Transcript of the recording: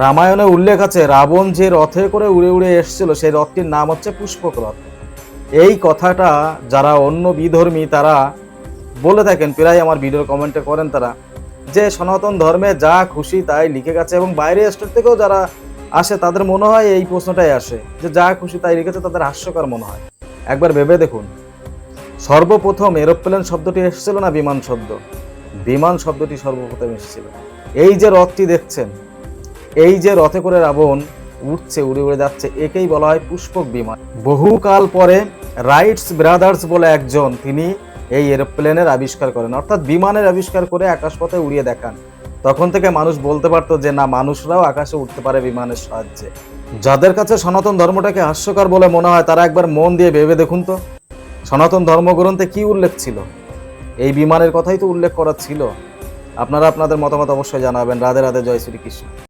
রামায়ণে উল্লেখ আছে, রাবণ যে রথে করে উড়ে উড়ে এসেছিল, সেই রথটির নাম হচ্ছে পুষ্পক রথ। এই কথাটা যারা অন্য বিধর্মী তারা বলে থাকেন, প্রায় আমার ভিডিওর কমেন্টে করেন তারা, যে সনাতন ধর্মে যা খুশি তাই লিখে গেছে এবং বাইরে স্টেট থেকেও যারা আসে তাদের মনে হয় এই প্রশ্নটাই আসে, যে যা খুশি তাই লিখেছে, তাদের হাস্যকর মনে হয়। একবার ভেবে দেখুন, সর্বপ্রথম এরোপ্লেন শব্দটি এসেছিল না বিমান শব্দ? বিমান শব্দটি সর্বপ্রথম এসেছিল। এই যে রথটি দেখছেন এই যে রথে করে রাবণ উঠছে, উড়ে উড়ে যাচ্ছে, একেই বলা হয় পুষ্পক বিমান। বহুকাল পরে রাইটস ব্রাদার্স বলে একজন, তিনি এই এরোপ্লেনের আবিষ্কার করেন। অর্থাৎ বিমানের আবিষ্কার করে আকাশপথে উড়িয়ে দেখান। তখন থেকে মানুষ বলতে পারতো যে, না, মানুষরাও আকাশে উঠতে পারে বিমানের সাহায্যে। যাদের কাছে সনাতন ধর্মটাকে হাস্যকর বলে মনে হয়, তারা একবার মন দিয়ে ভেবে দেখুন তো। সনাতন ধর্মগ্রন্থে কি উল্লেখ ছিল? এই বিমানের কথাই তো উল্লেখ করা ছিল। আপনারা আপনাদের মতামত অবশ্যই জানাবেন। রাধে রাধে, জয় শ্রীকৃষ্ণ।